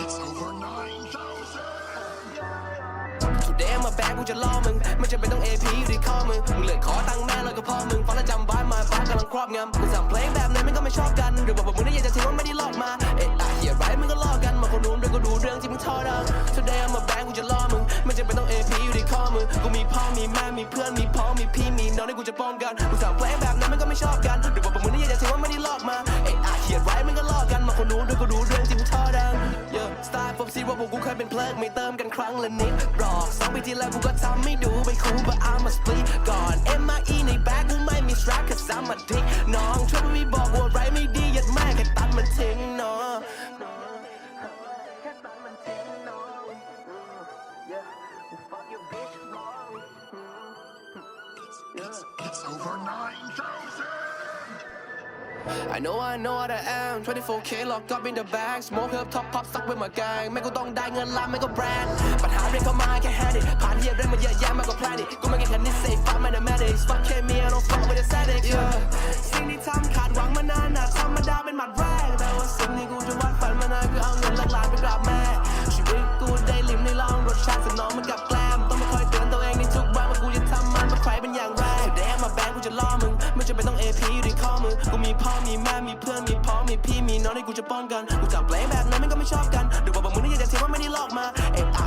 It's over 9,000. Today มาแบงกูจะล่อมึง ไม่จำเป็นต้อง AP อยู่ที่ข้อมึง มึงเลือขอตังค์แม่แล้วก็พ่อมึง ฟังแล้วจำไว้มาฟ้ากำลังครอบงำกูสั่งเพลงแบบไหนมันก็ไม่ชอบกัน หรือว่ามึงได้อยากจะทิ้งว่าไม่ได้ลอกมา เอ๊ะอะเหี้ยไรมึงก็ลอกกัน มาคนนู้นด้วยก็ดูเรื่องที่มึงทอดัง Today มาแบงกูจะล่อมึง ไม่จำเป็นต้อง AP อยู่ที่ข้อมึง กูมีพ่อมีแม่มีเพื่อนมีพ้องมีพี่มีน้องที่กูจะป้องกันกูสั่งเพลงแบบ Style ผมซีว่าพวกกูเคยเป็นเพลิงไม่เติมกันครั้งละนิดหรอกสองปีที่แล้วกูก็ทำไม่ดูไปคู but I'm a split ก่อน MIE ในแบ็คกูไม่มี strap cause I'm a dick น้องช่วยไม่บอกว่าไรไม่ดียัดแม่แค่ตัดมันทิ้งนาะแค่ตัดมันทิ้งเนาะ Yeah fuck your bitch wrong It's over 9,000. I know I know what I am 24k locked up in the bag smoke up top pop stuck with my gang ไม่กูต้องได้เงินล้านไม่ก็แบรนด์ปัญหาเรียกเข้ามาแค่ hand it ผ่านเหี้ยเรื่องมาเยอะแยะมากกว่า plan it กูไม่แค่คณิต say fuck mathematics fuck แค่เมีย don't fuck with the statics yeah ข้อมือกูมีพ่อมีแม่มีเพื่อนมีพ่อมีพี่มีน้องที่กูจะป้องกันกูจับเพลงแบบนั้นมันก็ไม่ชอบกันหรือว่าบางมึงนี่อยากจะเทียว่าไม่ได้ลอกมาเอ็ดไอ